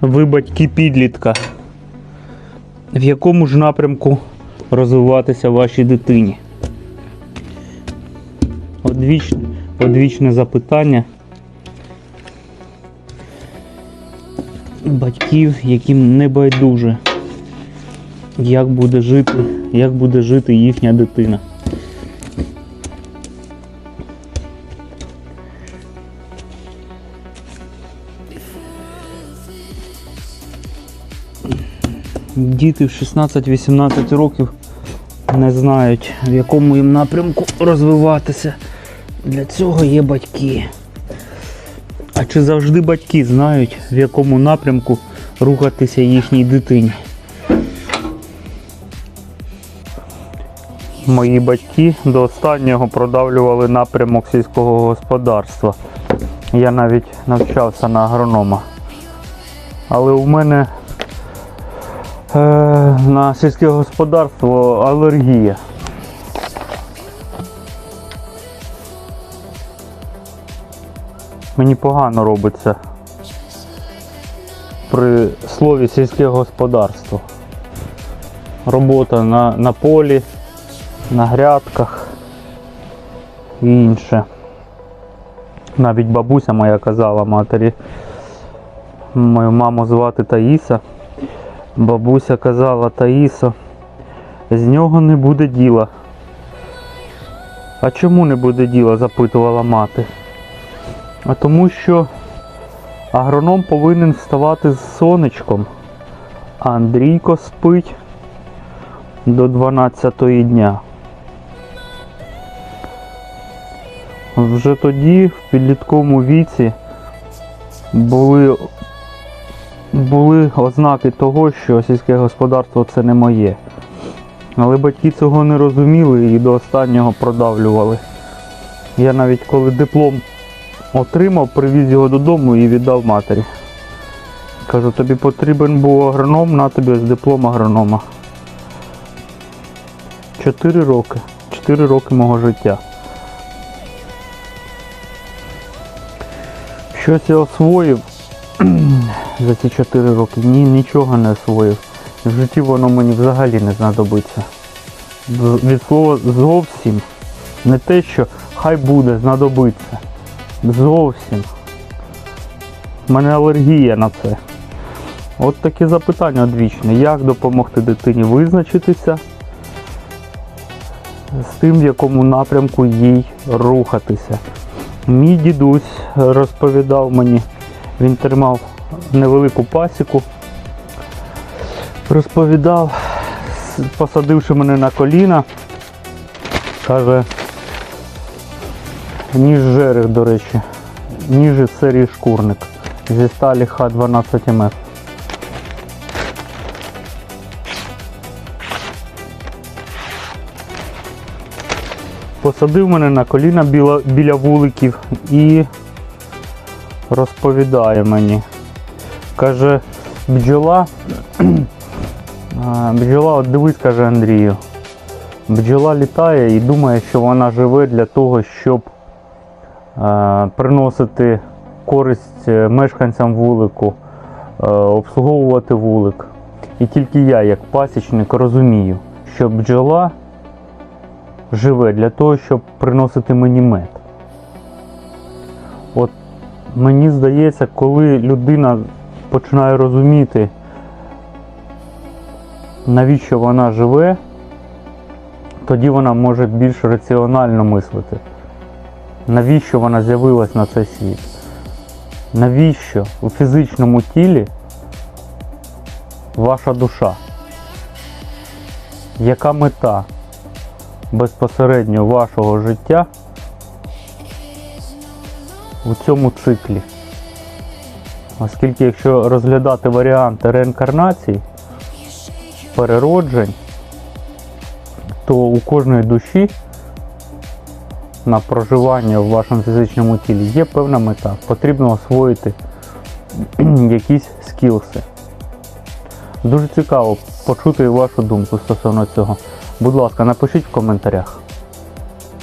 ви батьки підлітка. В якому ж напрямку розвиватися вашій дитині? Одвічне, одвічне запитання батьків, яким не байдуже, як буде жити, як буде жити їхня дитина. Діти в 16-18 років не знають, в якому їм напрямку розвиватися. Для цього є батьки. А чи завжди батьки знають, в якому напрямку рухатися їхній дитині? Мої батьки до останнього продавлювали напрямок сільського господарства. Я навіть навчався на агронома. Але у мене на сільське господарство алергія. Мені погано робиться при слові сільське господарство. Робота на, на полі, на грядках і інше. Навіть бабуся моя казала матері, мою маму звати Таїса. Бабуся казала Таїсо, з нього не буде діла. А чому не буде діла? запитувала мати. А тому що агроном повинен вставати з сонечком, а Андрійко спить до 12 дня. Вже тоді, в підлітковому віці, були, були ознаки того, що сільське господарство це не моє. Але батьки цього не розуміли і до останнього продавлювали. Я навіть коли диплом отримав, привіз його додому і віддав матері. Кажу, тобі потрібен був агроном, на тобі ось диплом агронома. Чотири роки. Чотири роки мого життя. Щось я освоїв за ці 4 роки. Ні, нічого не освоїв. В житті воно мені взагалі не знадобиться. Від слова зовсім не те, що хай буде, знадобиться. Зовсім. У мене алергія на це. От таке запитання одвічне. Як допомогти дитині визначитися з тим, в якому напрямку їй рухатися? Мій дідусь розповідав мені, він тримав невелику пасіку. Розповідав, посадивши мене на коліна, каже, ніж жерех, до речі, ніж із серії шкурник зі сталі Х12МФ. Посадив мене на коліна біля, біля вуликів і розповідає мені. Каже, бджола, бджола, от дивись, каже Андрію. Бджола літає і думає, що вона живе для того, щоб приносити користь е, мешканцям вулику, е, обслуговувати вулик. І тільки я, як пасічник, розумію, що бджола живе для того, щоб приносити мені мед. От мені здається, коли людина починає розуміти, навіщо вона живе, тоді вона може більш раціонально мислити. Навіщо вона з'явилась на цей світ? Навіщо у фізичному тілі ваша душа? Яка мета безпосередньо вашого життя у цьому циклі? Оскільки якщо розглядати варіанти реінкарнації, перероджень, то у кожної душі на проживання в вашому фізичному тілі є певна мета. Потрібно освоїти якісь скілси. Дуже цікаво почути вашу думку стосовно цього. Будь ласка, напишіть в коментарях.